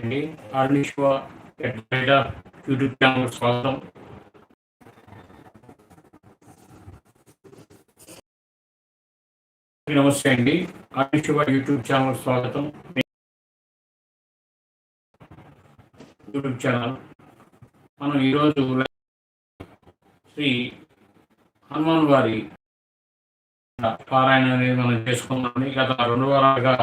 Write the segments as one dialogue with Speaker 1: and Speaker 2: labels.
Speaker 1: అండి. ఆర్నిశ్వ YouTube channel స్వాగతం. నమస్తే అండి. ఆర్నిశ్వ యూట్యూబ్ ఛానల్ స్వాగతం. YouTube channel. మనం ఈరోజు శ్రీ హనుమాన్ వారి పారాయణ అనేది మనం చేసుకున్నాం గత రెండు వారాలుగా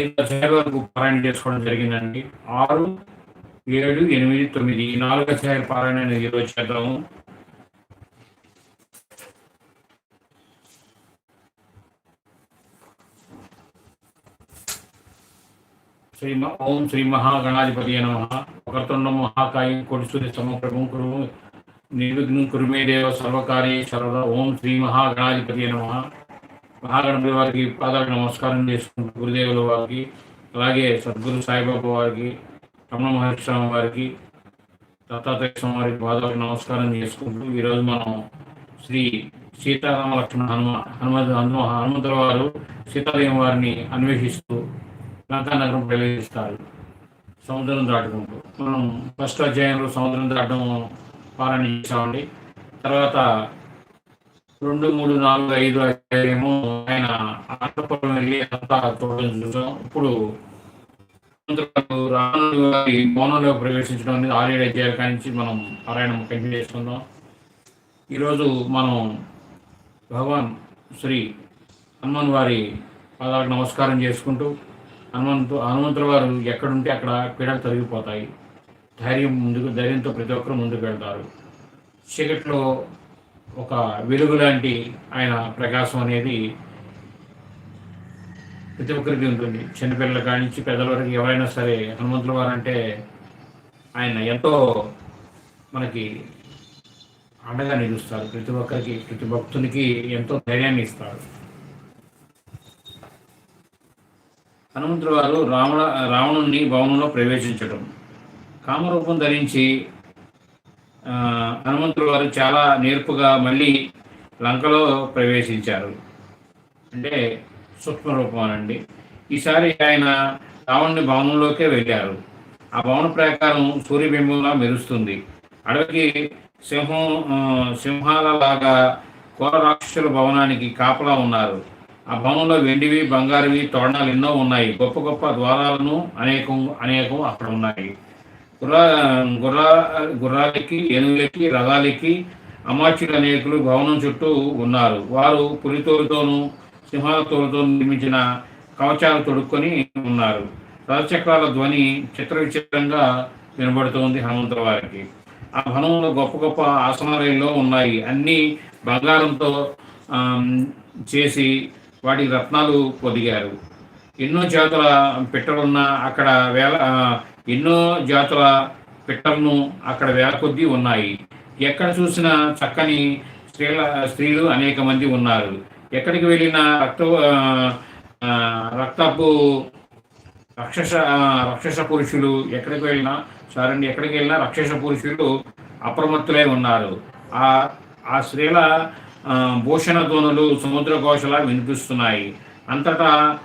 Speaker 1: ఐదు అధ్యాయాల వరకు పారాయణ చేసుకోవడం జరిగిందండి. ఆరు ఏడు ఎనిమిది తొమ్మిది ఈ నాలుగు అధ్యాయాల పారాయణ అనేది ఈరోజు చేద్దాము. శ్రీ ఓం శ్రీ మహాగణాధిపతి నమ. వక్రతుండ మహాకాయ కొడుసూరి సమప్రభు కురు నిర్విఘ్నం కురుమే దేవ సర్వకారి సర్వద ఓం శ్రీ మహాగణాధిపతి నమ. మహాగణపతి వారికి పాదాలకు నమస్కారం చేసుకుంటూ గురుదేవుల వారికి అలాగే సద్గురు సాయిబాబా వారికి రమణ మహర్షి స్వామి వారికి దత్తాత్రేయ స్వామి వారికి పాదాలకు నమస్కారం చేసుకుంటూ ఈరోజు మనం శ్రీ సీతారామ లక్ష్మణ హనుమ హనుమ హనుమ హనుమంతుల వారు సీతాదేవి వారిని అన్వేషిస్తూ లంకా నగరం ప్రవేశిస్తారు. సముద్రం దాటుకుంటూ. మనం ఫస్ట్ అధ్యాయంలో సముద్రం దాటడం పాలన చేసామండి తర్వాత రెండు మూడు నాలుగు ఐదు ఏమో ఆయన ఆంధ్రపురం వెళ్ళి అంతా చూడడం చూసాం. ఇప్పుడు సముద్రంలో గారి మౌనంలో ప్రవేశించడం అనేది ఆరేడు అధ్యాయాల కానించి మనం పారాయణం కంటిన్యూ చేసుకుందాం. ఈరోజు మనం భగవాన్ శ్రీ హనుమాన్ వారి పాదాలకు నమస్కారం చేసుకుంటూ హనుమంతు హనుమంతుల వారు ఎక్కడుంటే అక్కడ పీడలు తొలగిపోతాయి. ధైర్యం ముందుకు ధైర్యంతో ప్రతి ఒక్కరు ముందుకు వెళ్తారు. చీకట్లో ఒక వెలుగు లాంటి ఆయన ప్రకాశం అనేది ప్రతి ఒక్కరికి ఉంటుంది. చిన్నపిల్లల కాడి నుంచి పెద్దల వరకు ఎవరైనా సరే హనుమంతుల వారు అంటే ఆయన ఎంతో మనకి అండగా నిలుస్తారు. ప్రతి ఒక్కరికి ప్రతి భక్తునికి ఎంతో ధైర్యాన్ని ఇస్తారు. హనుమంతుల వారు రావణ రావణుని భవనంలో ప్రవేశించడం. కామరూపం ధరించి హనుమంతుడు హనుమంతుల వారు చాలా నేర్పుగా మళ్ళీ లంకలో ప్రవేశించారు. అంటే సూక్ష్మరూపం అనండి ఈసారి ఆయన రావణుని భవనంలోకే వెళ్ళారు. ఆ భవన ప్రకారం సూర్యబింబంలా మెరుస్తుంది. అడవికి సింహం సింహాలలాగా సింహాల లాగా కోర రాక్షసుల భవనానికి కాపలా ఉన్నారు. ఆ భవనంలో వెండివి బంగారువి తోరణాలు ఎన్నో ఉన్నాయి. గొప్ప గొప్ప ద్వారాలను అనేకం అనేకం అక్కడ ఉన్నాయి. గుర్రా గుర్రా గుర్రాలకి ఏనుగులకి రథాలకి అమాచ్యులు అనేకులు భవనం చుట్టూ ఉన్నారు. వారు పులితోలుతోనూ సింహాల తోలుతో నిర్మించిన కవచాలు తొడుక్కొని ఉన్నారు. రథచక్రాల ధ్వని చిత్ర విచిత్రంగా వినబడుతోంది హనుమంతుల వారికి. ఆ భవనంలో గొప్ప గొప్ప ఆసనాలయంలో ఉన్నాయి. అన్నీ బంగారంతో చేసి వాటికి రత్నాలు పొదిగారు. ఎన్నో జాతుల పిట్టలున్న అక్కడ వేల ఎన్నో జాతుల పిట్టలను అక్కడ వేల కొద్దీ ఉన్నాయి. ఎక్కడ చూసినా చక్కని స్త్రీల స్త్రీలు అనేక మంది ఉన్నారు. ఎక్కడికి వెళ్ళినా రక్త రక్తపు రక్షస రక్షస పురుషులు ఎక్కడికి వెళ్ళినా సారండి ఎక్కడికి వెళ్ళినా రక్షస పురుషులు అప్రమత్తులై ఉన్నారు. ఆ ఆ స్త్రీల భూషణ ధ్వనులు సముద్ర ఘోషలా వినిపిస్తున్నాయి. అంతటా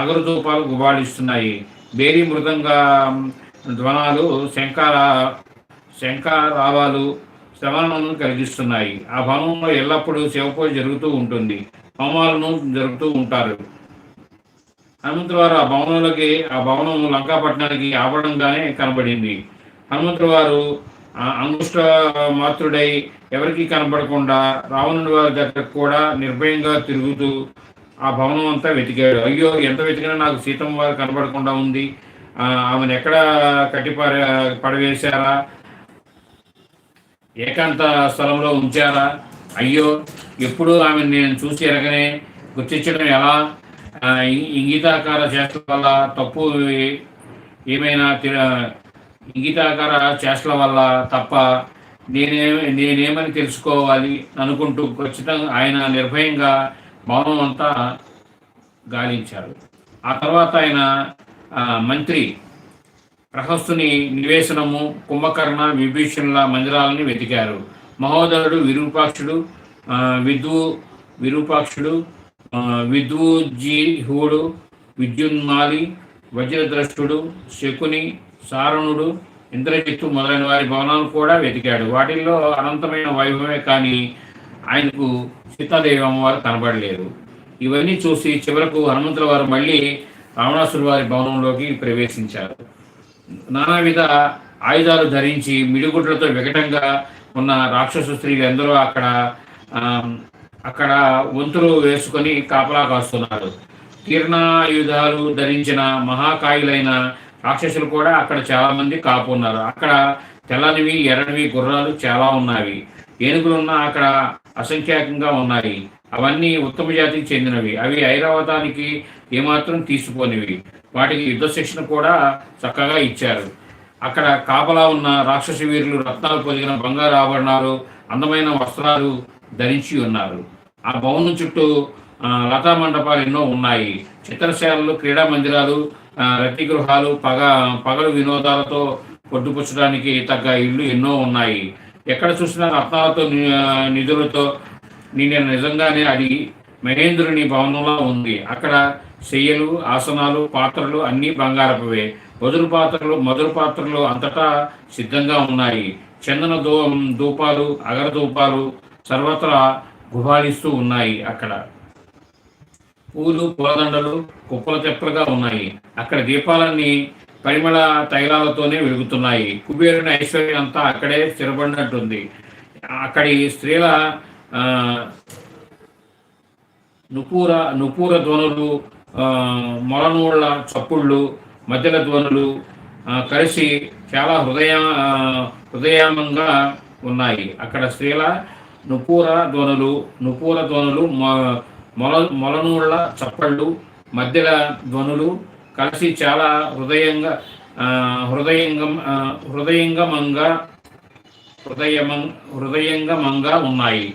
Speaker 1: అగరుదూపాలు గుబాళిస్తున్నాయి బేరీ మృదంగా ధ్వనాలు శంకార శంఖారావాలు శ్రవణను కలిగిస్తున్నాయి. ఆ భవనంలో ఎల్లప్పుడూ శివపూజ జరుగుతూ ఉంటుంది. హోమాలను జరుగుతూ ఉంటారు. హనుమంతుల వారు ఆ భవనంలోకి ఆ భవనం లంకాపట్నానికి ఆవరణంగానే కనబడింది. హనుమంతుల వారు అంగుష్ట మాత్రుడై ఎవరికీ కనబడకుండా రావణుడి వారి దగ్గర కూడా నిర్భయంగా తిరుగుతూ ఆ భవనం అంతా వెతికాడు. అయ్యో ఎంత వెతికినా నాకు సీతమ్మ వారు కనబడకుండా ఉంది. ఆమెను ఎక్కడ కట్టి పడవేశారా? ఏకాంత స్థలంలో ఉంచారా? అయ్యో ఎప్పుడు ఆమె నేను చూసి ఎరగనే గుర్తించడం ఎలా? ఇంగితాకార చేష్టల వల్ల తప్పు ఏమైనా ఇంగితాకార చేష్టల వల్ల తప్ప నేనే నేనేమని తెలుసుకోవాలి? అనుకుంటూ ఖచ్చితంగా ఆయన నిర్భయంగా భవనం అంతా గాలించారు. ఆ తర్వాత ఆయన మంత్రి ప్రహస్తుని నివేశనము కుంభకర్ణ విభీషణుల మందిరాలని వెతికారు. మహోదరుడు విరూపాక్షుడు విధు విద్వు విరూపాక్షుడు ఆ, విద్వుజీహుడు విద్యున్మాలి వజ్రద్రష్టుడు శకుని సారణుడు ఇంద్రజిత్తు మొదలైన వారి భవనాలు కూడా వెతికాడు. వాటిల్లో అనంతమైన వైభవమే కానీ ఆయనకు సీతాదేవి అమ్మవారు కనబడలేదు. ఇవన్నీ చూసి చివరకు హనుమంతుల వారు మళ్ళీ రావణాసురు వారి భవనంలోకి ప్రవేశించారు. నానావిధ ఆయుధాలు ధరించి మిడిగుడ్లతో వికటంగా ఉన్న రాక్షస స్త్రీలు ఎందరో అక్కడ అక్కడ వంతులు వేసుకొని కాపలా కాస్తున్నారు. తీర్ణాయుధాలు ధరించిన మహాకాయులైన రాక్షసులు కూడా అక్కడ చాలామంది కాపు ఉన్నారు అక్కడ తెల్లనివి ఎర్రనివి గుర్రాలు చాలా ఉన్నవి. ఏనుగులున్న అక్కడ అసంఖ్యాకంగా ఉన్నాయి. అవన్నీ ఉత్తమ జాతికి చెందినవి. అవి ఐరావతానికి ఏమాత్రం తీసుకోనివి వాటికి యుద్ధ శిక్షణ కూడా చక్కగా ఇచ్చారు. అక్కడ కాపలా ఉన్న రాక్షస వీరులు రత్నాలు పొదిగిన బంగారు ఆభరణాలు అందమైన వస్త్రాలు ధరించి ఉన్నారు. ఆ భవనం చుట్టూ లతా మండపాలు ఎన్నో ఉన్నాయి. చిత్రశాలలు క్రీడా మందిరాలు రతి గృహాలు పగ పగలు వినోదాలతో పొట్టుపుచ్చడానికి తగ్గ ఇళ్ళు ఎన్నో ఉన్నాయి. ఎక్కడ చూసినా రత్నాలతో నిధులతో నేను నిజంగానే అది మహేంద్రుని భవనంలో ఉంది. అక్కడ శయ్యలు ఆసనాలు పాత్రలు అన్నీ బంగారపువే. వదురు పాత్రలు మధురు పాత్రలు అంతటా సిద్ధంగా ఉన్నాయి. చందన దూ ధూపాలు అగరధూపాలు సర్వత్రా గుహాలిస్తూ ఉన్నాయి అక్కడ. పూలు పూలదండలు కుప్పల చెప్పలుగా ఉన్నాయి. అక్కడ దీపాలన్నీ పరిమళ తైలాలతోనే వెలుగుతున్నాయి. కుబేరుని ఐశ్వర్యం అంతా అక్కడే స్థిరపడినట్టుంది. అక్కడి స్త్రీల నుపూర నుపూర ధ్వనులు మొలనూళ్ళ చప్పుళ్ళు మధ్యల ధ్వనులు కలిసి చాలా హృదయ హృదయామంగా ఉన్నాయి. అక్కడ స్త్రీల నుపూర ధ్వనులు నుపూర ధ్వనులు మొల మొలనూళ్ళ చప్పళ్ళు మధ్యల ధ్వనులు కలిసి చాలా హృదయంగా హృదయంగం హృదయంగమంగా హృదయమం హృదయంగమంగా ఉన్నాయి.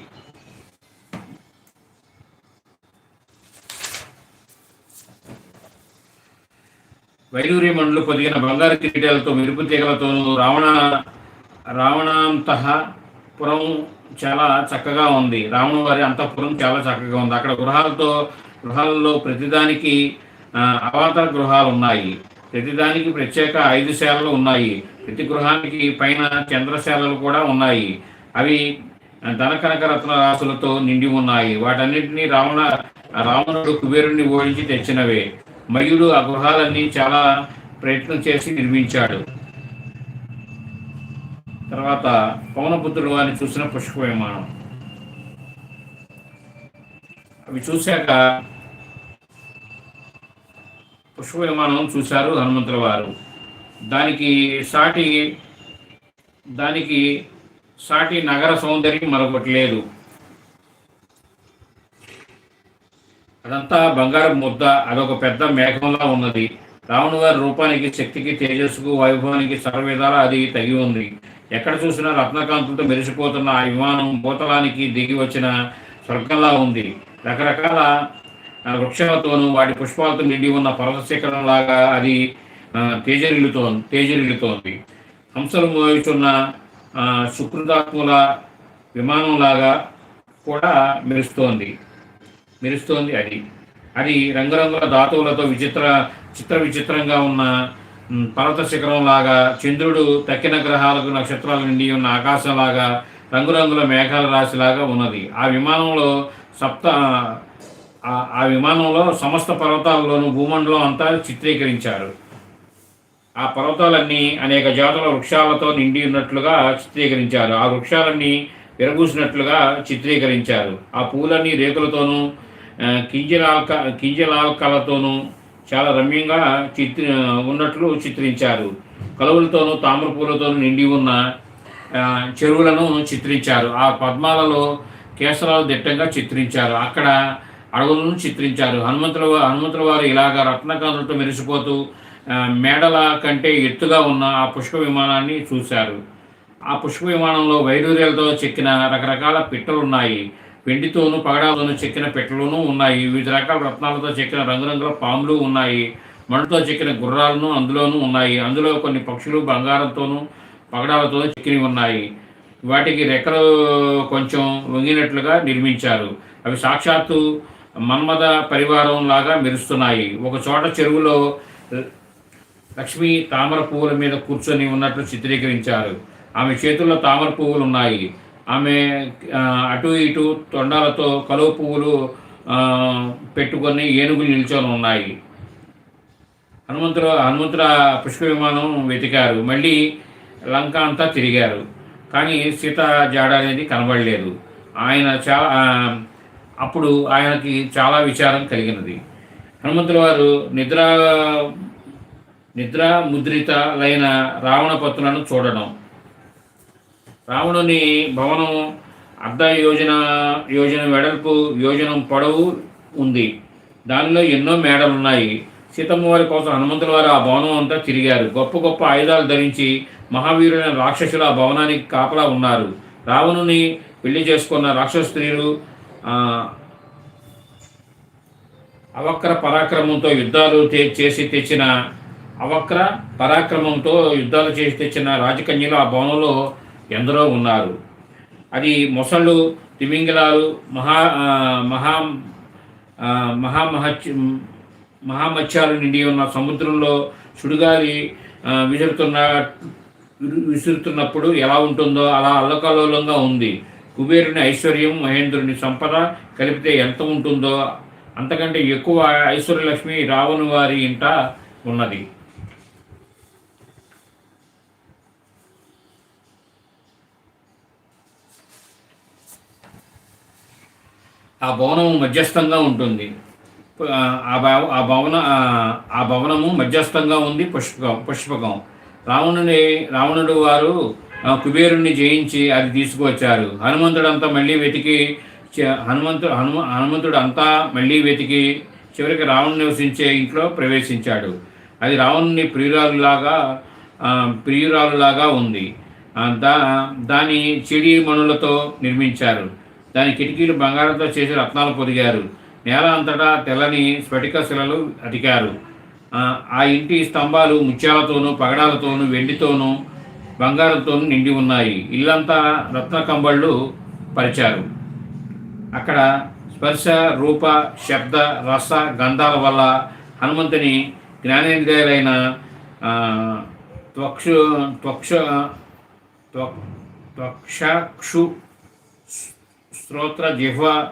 Speaker 1: వైరూరి మండలు పొదిగిన బంగారు కిరీటాలతో మెరుపు తీగలతోనూ రావణ రావణాంతః పురం చాలా చక్కగా ఉంది. రావణ వారి అంతఃపురం చాలా చక్కగా ఉంది. అక్కడ గృహాలతో గృహాలలో ప్రతిదానికి అవాతర గృహాలు ఉన్నాయి. ప్రతిదానికి ప్రత్యేక ఐదు శాలలు ఉన్నాయి. ప్రతి గృహానికి పైన చంద్రశాలలు కూడా ఉన్నాయి. అవి ధనకనక రత్న రాసులతో నిండి ఉన్నాయి. వాటన్నిటినీ రావణ రావణుడు కుబేరుణ్ణి ఓడించి తెచ్చినవే. మయుడు ఆ గృహాలన్నీ చాలా ప్రయత్నం చేసి నిర్మించాడు. తర్వాత పవనపుత్రుడు వారిని చూసిన పుష్ప విమానం. అవి చూశాక పుష్ప విమానం చూశారు హనుమంతుల వారు. దానికి సాటి దానికి సాటి నగర సౌందర్యం మరొకటి లేదు. అదంతా బంగారం ముద్ద అదొక పెద్ద మేఘంలా ఉన్నది. రావణు గారి రూపానికి శక్తికి తేజస్సుకు వైభవానికి సర్వవిధాలా అది తగి ఉంది. ఎక్కడ చూసినా రత్నకాంతులతో మెరిసిపోతున్న ఆ విమానం భూతలానికి దిగి వచ్చిన స్వర్గంలా ఉంది. రకరకాల ఆ, వృక్షాలతోనూ వాటి పుష్పాలతో నిండి ఉన్న పర్వత శిఖరం లాగా అది తేజరిల్లుతో తేజరిల్లుతోంది. హంసలు మోయుచున్న శుక్రుదాత్ముల విమానంలాగా కూడా మెరుస్తోంది. మెరుస్తోంది అది. అది రంగురంగుల ధాతువులతో విచిత్ర చిత్ర విచిత్రంగా ఉన్న పర్వత శిఖరం లాగా చంద్రుడు తక్కిన గ్రహాలకు నక్షత్రాల నిండి ఉన్న ఆకాశంలాగా రంగురంగుల మేఘాల రాశిలాగా ఉన్నది. ఆ విమానంలో సప్త ఆ- ఆ విమానంలో సమస్త పర్వతాల్లోనూ భూమండలం అంతా చిత్రీకరించారు. ఆ పర్వతాలన్నీ అనేక జాతుల వృక్షాలతో నిండి ఉన్నట్లుగా చిత్రీకరించారు. ఆ వృక్షాలన్నీ విరబూసినట్లుగా చిత్రీకరించారు. ఆ పూలన్నీ రేకులతోనూ కింజలాల్క కింజలాల్కలతోనూ చాలా రమ్యంగా చిత్ర ఉన్నట్లు చిత్రించారు. కలువులతోనూ తామర పూలతోనూ నిండి ఉన్న చెరువులను చిత్రించారు. ఆ పద్మాలలో కేసరాలు దిట్టంగా చిత్రించారు. అక్కడ అడవులను చిత్రించారు. హనుమంతుల హనుమంతుల వారు ఇలాగ రత్నకాంతులతో మెరిసిపోతూ మేడల కంటే ఎత్తుగా ఉన్న ఆ పుష్ప విమానాన్ని చూశారు. ఆ పుష్ప విమానంలో వైడూర్యాలతో చెక్కిన రకరకాల పిట్టలు ఉన్నాయి వెండితోనూ పగడాలతోనూ చెక్కిన పెట్టెలను ఉన్నాయి. వివిధ రకాల రత్నాలతో చెక్కిన రంగురంగుల పాములు ఉన్నాయి. మణుతో చెక్కిన గుర్రాలను అందులోనూ ఉన్నాయి. అందులో కొన్ని పక్షులు బంగారంతోనూ పగడాలతో చెక్కినవి ఉన్నాయి. వాటికి రెక్కలు కొంచెం వంగినట్లుగా నిర్మించారు. అవి సాక్షాత్తు మన్మద పరివారం లాగా మెరుస్తున్నాయి. ఒక చోట చెరువులో లక్ష్మి తామర పువ్వుల మీద కూర్చొని ఉన్నట్లు చిత్రీకరించారు. ఆమె చేతుల్లో తామర పువ్వులు ఉన్నాయి. ఆమె అటు ఇటు తొండాలతో కలువ పువ్వులు పెట్టుకొని ఏనుగులు నిల్చొని ఉన్నాయి. హనుమంతుడు హనుమంతుల పుష్ప విమానం వెతికారు. మళ్ళీ లంక అంతా తిరిగారు. కానీ సీత జాడ అనేది కనబడలేదు. ఆయన చాలా అప్పుడు ఆయనకి చాలా విచారం కలిగినది. హనుమంతుల వారు నిద్ర నిద్ర ముద్రితలైన రావణ పత్రులను చూడడం. రావణుని భవనం అర్ధ యోజన యోజన వెడల్పు యోజనం పొడవు ఉంది. దానిలో ఎన్నో మేడలు ఉన్నాయి సీతమ్మ వారి కోసం హనుమంతుల వారు ఆ భవనం అంతా తిరిగారు. గొప్ప గొప్ప ఆయుధాలు ధరించి మహావీరులైన రాక్షసులు ఆ భవనానికి కాపలా ఉన్నారు. రావణుని పెళ్ళి చేసుకున్న రాక్షస స్త్రీలు అవక్ర పరాక్రమంతో యుద్ధాలు చేసి తెచ్చిన అవక్ర పరాక్రమంతో యుద్ధాలు చేసి తెచ్చిన రాజకన్యలు ఆ భవనంలో ఎందరో ఉన్నారు. అది మొసళ్ళు తిమింగలాలు మహా మహా ఆ, మహామహత్య మహామత్స్యాలు నిండి ఉన్న సముద్రంలో సుడిగాలి విసురుతున్న విసురుతున్నప్పుడు ఎలా ఉంటుందో అలా అల్లకల్లోలంగా ఉంది. కుబేరుని ఐశ్వర్యం మహేంద్రుని సంపద కలిపితే ఎంత ఉంటుందో అంతకంటే ఎక్కువ ఐశ్వర్యలక్ష్మి రావణు వారి ఇంట ఉన్నది. ఆ భవనం మధ్యస్థంగా ఉంటుంది. ఆ, భవ- ఆ భవన ఆ, భవనము మధ్యస్థంగా ఉంది పుష్పకం పుష్పకం. రావణుని రావణుడు వారు కుబేరుణ్ణి జయించి అది తీసుకువచ్చారు. హనుమంతుడంతా మళ్ళీ వెతికి చ- హనుమంతుడు హనుమ హనుమంతుడు అంతా మళ్ళీ వెతికి చివరికి రావణుని నివసించే ఇంట్లో ప్రవేశించాడు. అది రావణుని ప్రియురాలులాగా ప్రియురాలులాగా ఉంది. దా దాని చెడి మణులతో నిర్మించారు. దాని కిటికీలు బంగారంతో చేసి రత్నాలు పొదిగారు. నేల అంతటా తెల్లని స్ఫటిక శిలలు అతికారు. ఆ ఇంటి స్తంభాలు ముత్యాలతోనూ పగడాలతోనూ వెండితోనూ బంగారంతో నిండి ఉన్నాయి. ఇల్లంతా రత్న కంబళ్ళు పరిచారు. అక్కడ స్పర్శ రూప శబ్ద రస గంధాల వల్ల హనుమంతుని జ్ఞానేంద్రియాలైన త్వక్షు త్వక్ష త్వ- త్వక్షాక్షు స్తోత్ర జిహ్వ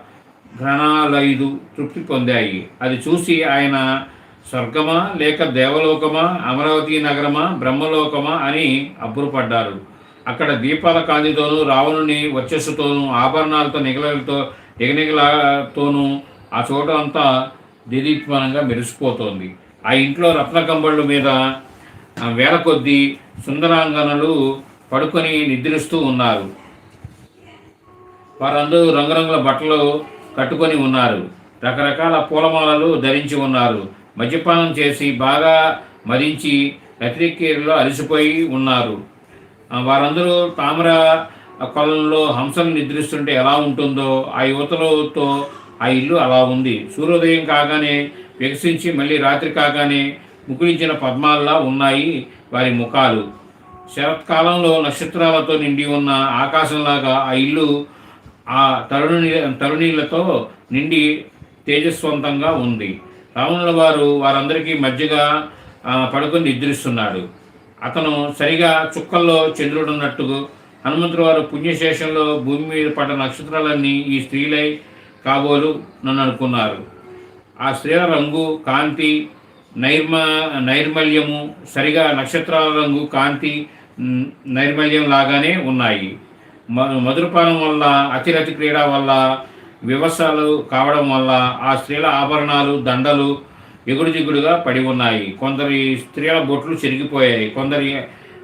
Speaker 1: ఘ్రణాలైదు తృప్తి పొందాయి. అది చూసి ఆయన స్వర్గమా లేక దేవలోకమా అమరావతి నగరమా బ్రహ్మలోకమా అని అబ్బురపడ్డారు. అక్కడ దీపాల కాంతితోనూ రావణుని వర్చస్సుతోనూ ఆభరణాలతో నిగలతో నిగనిగలతోనూ ఆ చోట అంతా దిదీప్మానంగా మెరిసిపోతోంది. ఆ ఇంట్లో రత్న కంబళ్ళు మీద వేల కొద్దీ సుందరాంగనలు పడుకొని నిద్రిస్తూ ఉన్నారు. వారందరూ రంగురంగుల బట్టలు కట్టుకొని ఉన్నారు. రకరకాల పూలమాలలు ధరించి ఉన్నారు. మద్యపానం చేసి బాగా మరించి రతికేరిలో అలసిపోయి ఉన్నారు. వారందరూ తామర కొలంలో హంసలు నిద్రిస్తుంటే ఎలా ఉంటుందో ఆ యువతలతో ఆ ఇల్లు అలా ఉంది. సూర్యోదయం కాగానే వికసించి మళ్ళీ రాత్రి కాగానే ముకుళించిన పద్మాల్లా ఉన్నాయి వారి ముఖాలు. శరత్కాలంలో నక్షత్రాలతో నిండి ఉన్న ఆకాశంలాగా ఆ ఇల్లు ఆ తరుణి తరుణీలతో నిండి తేజస్వంతంగా ఉంది. రావణుల వారు వారందరికీ మధ్యగా పడుకొని నిద్రిస్తున్నాడు. అతను సరిగా చుక్కల్లో చంద్రుడున్నట్టు హనుమంతుడు వారు పుణ్యశేషంలో భూమి మీద పడ్డ నక్షత్రాలన్నీ ఈ స్త్రీలై కాబోలు నన్ను అనుకున్నారు. ఆ స్త్రీల రంగు కాంతి నైర్మ నైర్మల్యము సరిగా నక్షత్రాల రంగు కాంతి నైర్మల్యం లాగానే ఉన్నాయి. మ- మధురపానం వల్ల అతిరతి క్రీడ వల్ల వివసాలు కావడం వల్ల ఆ స్త్రీల ఆభరణాలు దండలు ఎగుడు దిగుడుగా పడి ఉన్నాయి. కొందరి స్త్రీల బొట్లు చెరిగిపోయాయి. కొందరి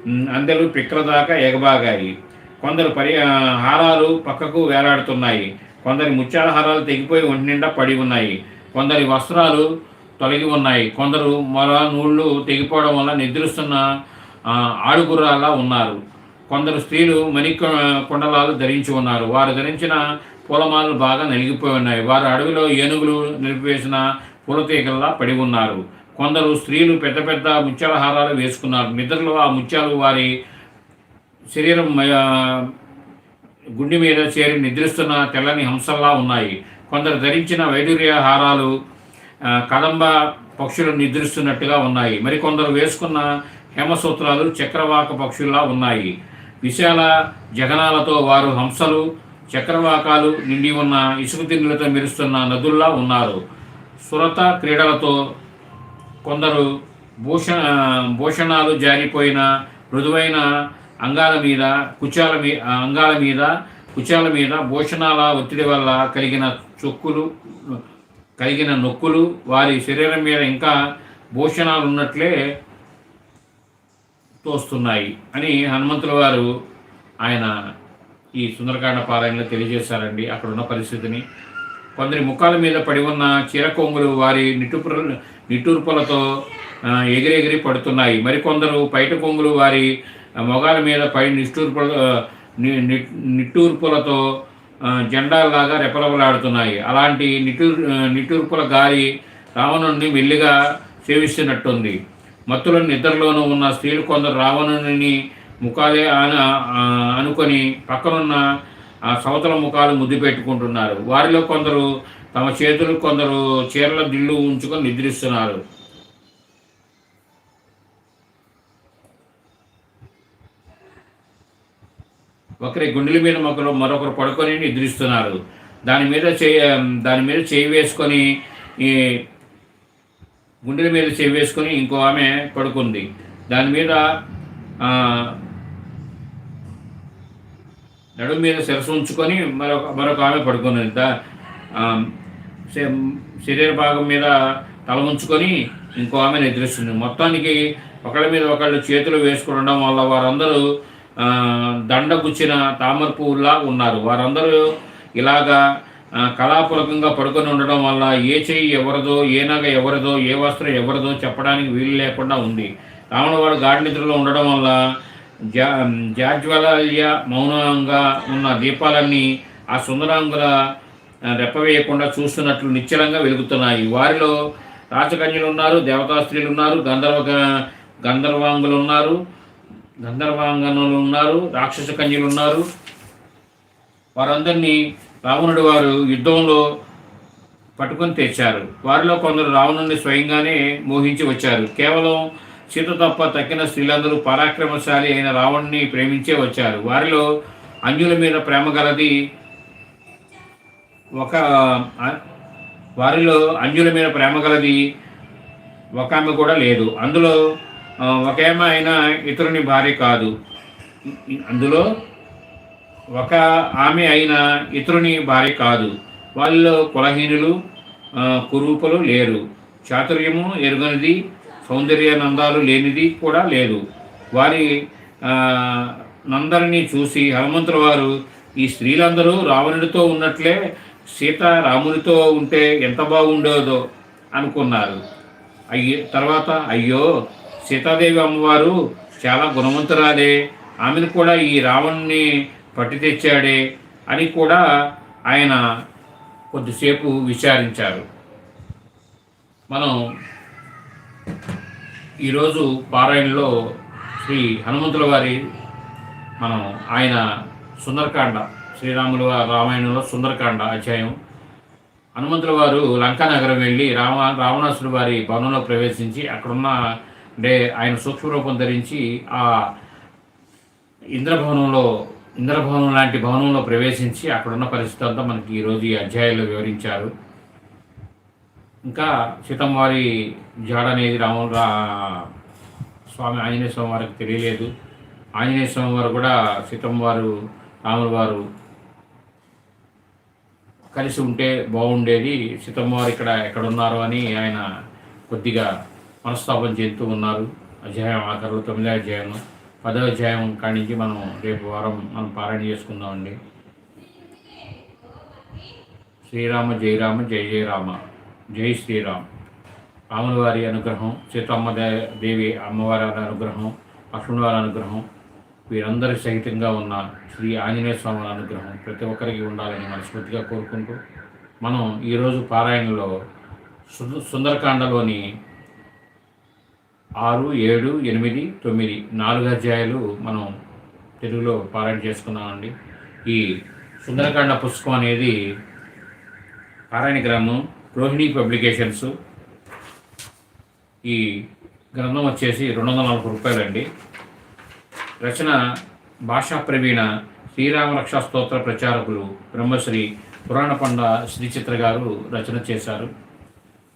Speaker 1: అందరూ పిక్కల దాకా ఎగబాగాయి. కొందరు పరి హారాలు పక్కకు వేలాడుతున్నాయి. కొందరి ముత్యాల హారాలు తెగిపోయి ఒంటి నిండా పడి ఉన్నాయి. కొందరి వస్త్రాలు తొలగి ఉన్నాయి. కొందరు మొల నూళ్ళు తెగిపోవడం వల్ల నిద్రిస్తున్న ఆడుగుర్రాలా ఉన్నారు. కొందరు స్త్రీలు మణి కుండలాలు ధరించి ఉన్నారు. వారు ధరించిన పూలమాలలు బాగా నలిగిపోయి ఉన్నాయి. వారు అడవిలో ఏనుగులు నిలిపివేసిన పూలతీగల్లా పడి ఉన్నారు. కొందరు స్త్రీలు పెద్ద పెద్ద ముత్యాల హారాలు వేసుకున్నారు. నిద్రలో ఆ ముత్యాలు వారి శరీరం గుండి గుండె మీద చేరి నిద్రిస్తున్న తెల్లని హంసల్లా ఉన్నాయి. కొందరు ధరించిన వైడూర్య హారాలు కదంబ పక్షులు నిద్రిస్తున్నట్టుగా ఉన్నాయి. మరికొందరు వేసుకున్న హేమసూత్రాలు చక్రవాక పక్షుల్లా ఉన్నాయి. విశాల జగనాలతో వారు హంసలు చక్రవాకాలు నిండి ఉన్న ఇసుక తిన్నులతో మెరుస్తున్న నదుల్లా ఉన్నారు. సురత క్రీడలతో కొందరు భూషణ భూషణాలు జారిపోయిన మృదువైన అంగాల మీద కుచాల మీ అంగాల మీద కుచాల మీద భూషణాల ఒత్తిడి వల్ల కలిగిన చొక్కులు కలిగిన నొక్కులు వారి శరీరం మీద ఇంకా భూషణాలు ఉన్నట్లే తోస్తున్నాయి అని హనుమంతుల వారు ఆయన ఈ సుందరకాండ పారాయణలో తెలియజేశారండి అక్కడ ఉన్న పరిస్థితిని. కొందరి ముఖాల మీద పడి ఉన్న చీరకొంగులు వారి నిట్టుపుర నిట్టూర్పులతో ఎగిరెగిరి పడుతున్నాయి. మరికొందరు పైట కొంగులు వారి మొగాల మీద పై నిష్ఠూర్పుల నిట్టూర్పులతో ఆ, జెండాల్లాగా రెపరెపలాడుతున్నాయి. అలాంటి నిట్టూర్ నిట్టూర్పుల గాలి రావణుణ్ణి మెల్లిగా సేవిస్తున్నట్టుంది. మత్తుల నిద్రలోనూ ఉన్న స్త్రీలు కొందరు రావణుని ముఖాలే ఆన అనుకొని పక్కనున్న సవతల ముఖాలు ముద్దు పెట్టుకుంటున్నారు. వారిలో కొందరు తమ చేతులు కొందరు చీరల దిళ్ళు ఉంచుకొని నిద్రిస్తున్నారు. ఒకరి గుండెల మీద మొక్కలు మరొకరు పడుకొని నిద్రిస్తున్నారు. దాని మీద చేయి దాని మీద చేయి వేసుకొని ఈ గుండెల మీద చేయి వేసుకొని ఇంకో ఆమె పడుకుంది. దాని మీద నడుము మీద శిరస్సు ఉంచుకొని మరొక మరొక ఆమె పడుకుని శరీర భాగం మీద తల ఉంచుకొని ఇంకో ఆమె నిద్రిస్తుంది. మొత్తానికి ఒకళ్ళ మీద ఒకళ్ళు చేతులు వేసుకుండడం వల్ల వారందరూ దండ గుచ్చిన తామర పువ్వులా ఉన్నారు. వారందరూ ఇలాగా కళాపూరకంగా కళాపూర్వకంగా పడుకొని ఉండడం వల్ల ఏ చెయ్యి ఎవరిదో ఏ నగ ఎవరిదో ఏ వస్త్రం ఎవరిదో చెప్పడానికి వీలు లేకుండా ఉంది. రావణవాడు గాఢ నిద్రలో ఉండడం వల్ల జా జాజ్వలయ మౌనంగా ఉన్న దీపాలన్నీ ఆ సుందరాంగుల రెప్పవేయకుండా చూస్తున్నట్లు నిశ్చలంగా వెలుగుతున్నాయి. వారిలో రాజకన్యలు ఉన్నారు దేవతా స్త్రీలు ఉన్నారు గంధర్వ గంధర్వాంగులు ఉన్నారు గంధర్వాంగనులు ఉన్నారు రాక్షస కన్యలు ఉన్నారు వారందరినీ రావణుడు వారు యుద్ధంలో పట్టుకొని తెచ్చారు. వారిలో కొందరు రావణుని స్వయంగానే మోహించి వచ్చారు. కేవలం సీత తప్ప తక్కిన స్త్రీలందరూ పరాక్రమశాలి అయిన రావణ్ణి ప్రేమించే వచ్చారు. వారిలో అంజుల మీద ప్రేమ గలది ఒక వారిలో అంజుల మీద ప్రేమ గలది ఒక ఆమె కూడా లేదు. అందులో ఒకేమ ఒక ఆమె అయినా ఇతరుని భార్య కాదు. అందులో ఒక ఆమె అయిన ఇతరుని భార్య కాదు. వాళ్ళలో కులహీనులు కురూపలు లేరు. చాతుర్యము ఎరుగనిది సౌందర్య నందాలు లేనిది కూడా లేదు. వారి నందరినీ చూసి హనుమంతుల వారు ఈ స్త్రీలందరూ రావణుడితో ఉన్నట్లే సీత రామునితో ఉంటే ఎంత బాగుండేదో అనుకున్నారు. అయ్యో తర్వాత అయ్యో సీతాదేవి అమ్మవారు చాలా గుణవంతురాలే ఆమెను కూడా ఈ రావణ్ణి పట్టి తెచ్చాడే అని కూడా ఆయన కొద్దిసేపు విచారించారు. మనం ఈరోజు పారాయణలో శ్రీ హనుమంతుల వారి మనం ఆయన సుందరకాండ శ్రీరాముల రామాయణంలో సుందరకాండ అధ్యాయం. హనుమంతుల వారు లంకా నగరం వెళ్ళి రామ రావణాసుడు వారి భవనంలో ప్రవేశించి అక్కడున్న అంటే ఆయన సూక్ష్మరూపం ధరించి ఆ ఇంద్రభవనంలో ఇంద్రభవనం లాంటి భవనంలో ప్రవేశించి అక్కడున్న పరిస్థితి అంతా మనకి ఈరోజు ఈ అధ్యాయంలో వివరించారు. ఇంకా సీతమ్మ వారి జాడ అనేది రాములు రా స్వామి ఆంజనేయ స్వామి వారికి తెలియలేదు. ఆంజనేయ స్వామి వారు కూడా సీతమ్మ వారు వారు కలిసి ఉంటే బాగుండేది. సీతమ్మ వారు ఇక్కడ ఎక్కడున్నారు అని ఆయన కొద్దిగా మనస్తాపం చెందుతూ ఉన్నారు. అధ్యాయం ఆఖరులు తొమ్మిదో అధ్యాయం పదో అధ్యాయం కాడి నుంచి మనం రేపు వారం మనం పారాయణ చేసుకుందామండి. శ్రీరామ జయరామ జయ జయ రామ. జై శ్రీరామ్. రాముల వారి అనుగ్రహం సీతమ్మ దేవి అమ్మవారి అనుగ్రహం లక్ష్మణ్ వారి అనుగ్రహం వీరందరి సహితంగా ఉన్న శ్రీ ఆంజనేయ స్వామి అనుగ్రహం ప్రతి ఒక్కరికి ఉండాలని మనస్ఫూర్తిగా కోరుకుంటూ మనం ఈరోజు పారాయణలో సుందరకాండలోని ఆరు ఏడు ఎనిమిది తొమ్మిది నాలుగు అధ్యాయాలు మనం తెలుగులో పారాయణ చేసుకున్నామండి. ఈ సుందరకాండ పుస్తకం అనేది పారాయణ గ్రంథం రోహిణి పబ్లికేషన్స్. ఈ గ్రంథం వచ్చేసి రెండు వందల నలభై రూపాయలండి. రచన భాషా ప్రవీణ శ్రీరామ రక్షా స్తోత్ర ప్రచారకులు బ్రహ్మశ్రీ పురాణ పండ శ్రీచిత్ర గారు రచన చేశారు.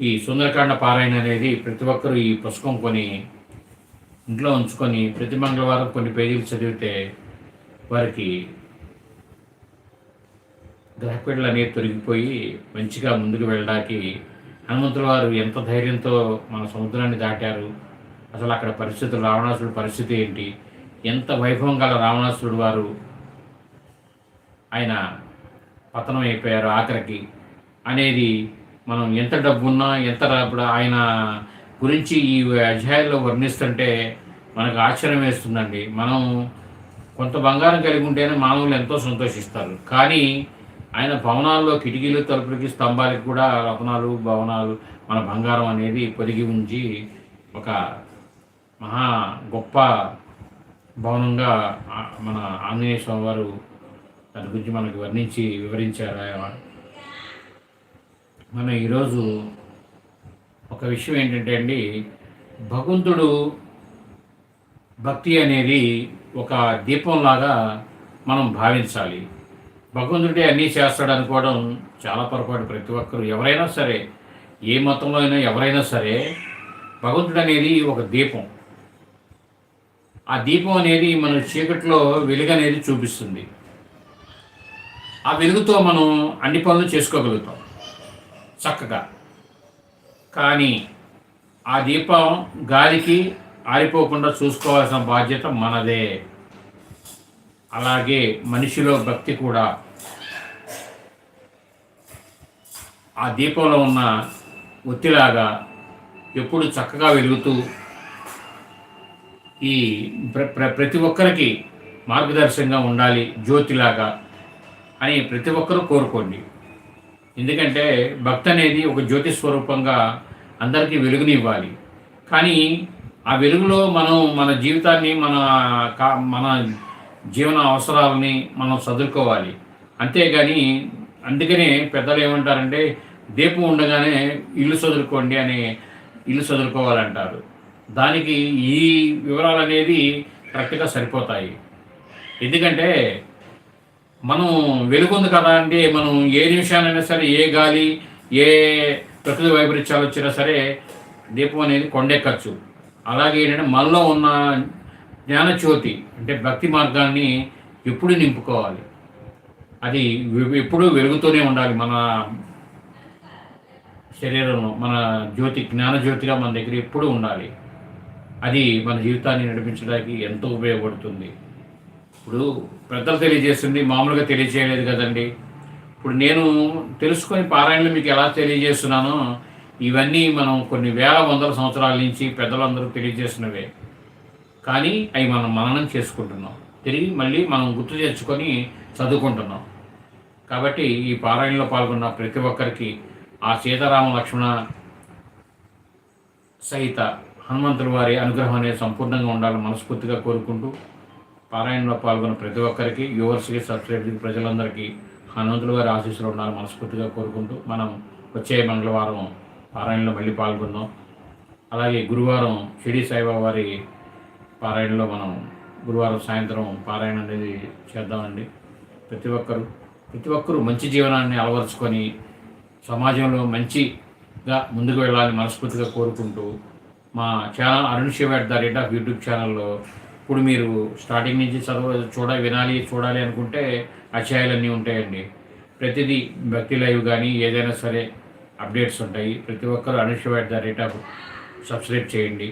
Speaker 1: ఈ సుందరకాండ పారాయణ అనేది ప్రతి ఒక్కరూ ఈ పుస్తకం కొని ఇంట్లో ఉంచుకొని ప్రతి మంగళవారం కొన్ని పేజీలు చదివితే వారికి గ్రహపీడలు అనేవి తొలగిపోయి మంచిగా ముందుకు వెళ్ళడానికి హనుమంతుల వారు ఎంత ధైర్యంతో మన సముద్రాన్ని దాటారు అసలు అక్కడ పరిస్థితులు రావణాసుడి పరిస్థితి ఏంటి ఎంత వైభవం గల రావణాసుడు వారు ఆయన పతనం అయిపోయారు ఆఖరికి అనేది మనం ఎంత డబ్బున్నా ఎంత డబ్బు ఆయన గురించి ఈ అధ్యాయంలో వర్ణిస్తుంటే మనకు ఆశ్చర్యం వేస్తుందండి. మనం కొంత బంగారం కలిగి ఉంటేనే మానవులు ఎంతో సంతోషిస్తారు. కానీ ఆయన భవనాల్లో కిటికీలు తలుపులకి స్తంభాలకి కూడా రత్నాలు భవనాలు మన బంగారం అనేది పొదిగి ఉంచి ఒక మహా గొప్ప భవనంగా మన ఆంజనేయ స్వామి వారు దాని గురించి మనకి వర్ణించి వివరించారు ఆయన. మనం ఈరోజు ఒక విషయం ఏంటంటే అండి భగవంతుడు భక్తి అనేది ఒక దీపంలాగా మనం భావించాలి. భగవంతుడే అన్నీ చేస్తాడు అనుకోవడం చాలా పొరపాటు ప్రతి ఒక్కరు. ఎవరైనా సరే ఏ మతంలో అయినా ఎవరైనా సరే భగవంతుడు అనేది ఒక దీపం. ఆ దీపం అనేది మన చీకట్లో వెలుగు అనేది చూపిస్తుంది. ఆ వెలుగుతో మనం అన్ని పనులు చేసుకోగలుగుతాం చక్కగా. కానీ ఆ దీపం గాలికి ఆరిపోకుండా చూసుకోవాల్సిన బాధ్యత మనదే. అలాగే మనిషిలో భక్తి కూడా. ఆ దీపంలో ఉన్న ఒత్తిలాగా ఎప్పుడు చక్కగా వెలుగుతూ ఈ ప్ర ప్ర ప్రతి ఒక్కరికి మార్గదర్శకంగా ఉండాలి జ్యోతిలాగా అని ప్రతి ఒక్కరూ కోరుకోండి. ఎందుకంటే భక్తి అనేది ఒక జ్యోతి స్వరూపంగా అందరికీ వెలుగునివ్వాలి. కానీ ఆ వెలుగులో మనం మన జీవితాన్ని మన కా మన జీవన అవసరాలని మనం చదువుకోవాలి అంతేగాని అందుకనే పెద్దలు ఏమంటారంటే దీపం ఉండగానే ఇల్లు చదువుకోండి అని ఇల్లు చదువుకోవాలంటారు దానికి ఈ వివరాలు అనేది కరెక్ట్గా సరిపోతాయి. ఎందుకంటే మనం వెలుగుంది కదా అంటే మనం ఏ నిమిషానైనా సరే ఏ గాలి ఏ ప్రకృతి వైపరీత్యాలు వచ్చినా సరే దీపం అనేది కొండెక్కచ్చు. అలాగే ఏంటంటే మనలో ఉన్న జ్ఞానజ్యోతి అంటే భక్తి మార్గాన్ని ఎప్పుడు నింపుకోవాలి. అది ఎప్పుడూ వెలుగుతూనే ఉండాలి మన శరీరంలో మన జ్యోతి జ్ఞానజ్యోతిగా మన దగ్గర ఎప్పుడూ ఉండాలి. అది మన జీవితాన్ని నడిపించడానికి ఎంతో ఉపయోగపడుతుంది. ఇప్పుడు పెద్దలు తెలియజేస్తుంది మామూలుగా తెలియజేయలేదు కదండి. ఇప్పుడు నేను తెలుసుకొని పారాయణలు మీకు ఎలా తెలియజేస్తున్నానో ఇవన్నీ మనం కొన్ని వేల వందల సంవత్సరాల నుంచి పెద్దలందరూ తెలియజేసినవే. కానీ అవి మనం మననం చేసుకుంటున్నాం. తిరిగి మళ్ళీ మనం గుర్తు తెచ్చుకొని చదువుకుంటున్నాం. కాబట్టి ఈ పారాయణలో పాల్గొన్న ప్రతి ఒక్కరికి ఆ సీతారామ లక్ష్మణ సహిత హనుమంతుల వారి అనుగ్రహం అనేది సంపూర్ణంగా ఉండాలని మనస్ఫూర్తిగా కోరుకుంటూ పారాయణలో పాల్గొన్న ప్రతి ఒక్కరికి యూవర్స్కి సబ్స్క్రైబర్కి ప్రజలందరికీ హనుమంతుల వారి ఆశీస్సులు ఉండాలని మనస్ఫూర్తిగా కోరుకుంటూ మనం వచ్చే మంగళవారం పారాయణలో మళ్ళీ పాల్గొందాం. అలాగే గురువారం షిరిడి సాయిబాబా వారి పారాయణలో మనం గురువారం సాయంత్రం పారాయణ అనేది చేద్దామండి. ప్రతి ఒక్కరు ప్రతి ఒక్కరూ మంచి జీవనాన్ని అలవరుచుకొని సమాజంలో మంచిగా ముందుకు వెళ్ళాలని మనస్ఫూర్తిగా కోరుకుంటూ మా channel Arun Shiva the rate of YouTube ఛానల్లో ఇప్పుడు మీరు స్టార్టింగ్ నుంచి చదవ చూడ వినాలి చూడాలి అనుకుంటే అధ్యాయాలన్నీ ఉంటాయండి. ప్రతిదీ భక్తి లైవ్ కానీ ఏదైనా సరే అప్డేట్స్ ఉంటాయి. ప్రతి ఒక్కరూ Arun Shiva the rate of subscribe చేయండి.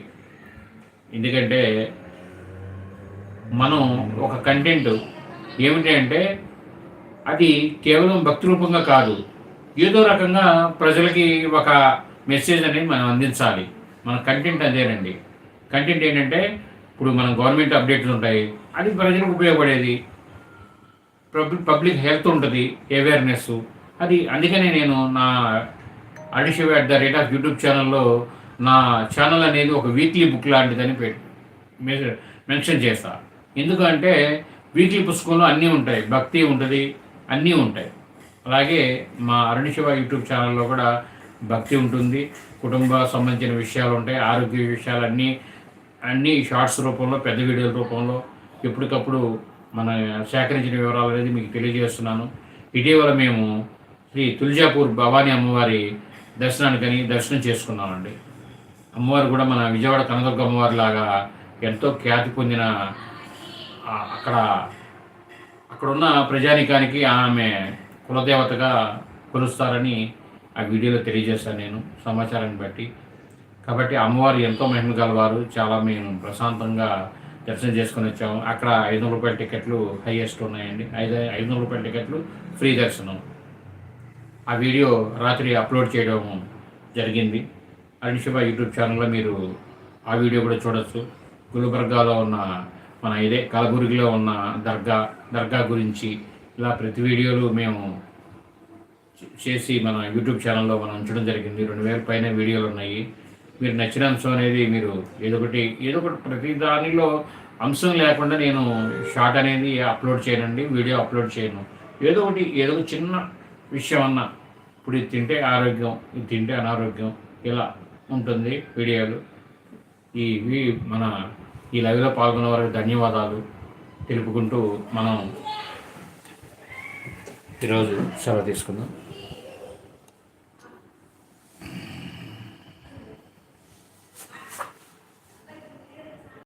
Speaker 1: ఎందుకంటే మనం ఒక కంటెంట్ ఏమిటి అంటే అది కేవలం భక్తి రూపంగా కాదు. ఏదో రకంగా ప్రజలకి ఒక మెసేజ్ అనేది మనం అందించాలి. మన కంటెంట్ అదేనండి. కంటెంట్ ఏంటంటే ఇప్పుడు మనం గవర్నమెంట్ అప్డేట్స్ ఉంటాయి. అది ప్రజలకు ఉపయోగపడేది. పబ్లిక్ పబ్లిక్ హెల్త్ ఉంటుంది అవేర్నెస్ అది అందుకనే నేను నా అడిషివ్ at the rate of YouTube ఛానల్లో నా ఛానల్ అనేది ఒక వీక్లీ బుక్ లాంటిదని పె మె- మెన్షన్ చేస్తా ఎందుకంటే వీక్లీ పుస్తకంలో అన్నీ ఉంటాయి. భక్తి ఉంటుంది అన్నీ ఉంటాయి. అలాగే మా అరుణిశివ యూట్యూబ్ ఛానల్లో కూడా భక్తి ఉంటుంది. కుటుంబ సంబంధించిన విషయాలు ఉంటాయి. ఆరోగ్య విషయాలు అన్నీ అన్నీ షార్ట్స్ రూపంలో పెద్ద వీడియోల రూపంలో ఎప్పటికప్పుడు మన సేకరించిన వివరాలు అనేది మీకు తెలియజేస్తున్నాను. ఇటీవల మేము శ్రీ తులజాపూర్ భవానీ అమ్మవారి దర్శనానికని దర్శనం చేసుకున్నామండి. అమ్మవారు కూడా మన విజయవాడ కనదుర్గ అమ్మవారి లాగా ఎంతో ఖ్యాతి పొందిన అక్కడ అక్కడున్న ప్రజానికానికి ఆమె కులదేవతగా కొలుస్తారని ఆ వీడియోలో తెలియజేశాను నేను సమాచారాన్ని బట్టి. కాబట్టి అమ్మవారు ఎంతో మహిమ గలవారు. చాలా మేము ప్రశాంతంగా దర్శనం చేసుకుని వచ్చాము. అక్కడ ఐదు వందల రూపాయల టికెట్లు హైయెస్ట్ ఉన్నాయండి. ఐదు ఐదు వందల రూపాయల టికెట్లు ఫ్రీ దర్శనం. ఆ వీడియో రాత్రి అప్లోడ్ చేయడం జరిగింది. అరుణిశివ యూట్యూబ్ ఛానల్లో మీరు ఆ వీడియో కూడా చూడొచ్చు. గుల్బర్గాలో ఉన్న మన ఇదే కలబురిగిలో ఉన్న దర్గా దర్గా గురించి ఇలా ప్రతి వీడియోలు మేము చేసి మన యూట్యూబ్ ఛానల్లో మనం ఉంచడం జరిగింది. రెండు వేల పైన వీడియోలు ఉన్నాయి. మీరు నచ్చిన అంశం అనేది మీరు ఏదో ఒకటి ఏదో ఒకటి ప్రతి దానిలో అంశం లేకుండా నేను షార్ట్ అనేది అప్లోడ్ చేయనండి వీడియో అప్లోడ్ చేయను. ఏదో ఒకటి ఏదో ఒక చిన్న విషయం అన్న ఇప్పుడు ఇది తింటే ఆరోగ్యం ఇది తింటే అనారోగ్యం ఇలా ఉంటుంది వీడియోలు. ఈ మన ఈ లైవ్లో పాల్గొన్న వారికి ధన్యవాదాలు తెలుపుకుంటూ మనం ఈరోజు సెలవు తీసుకుందాం.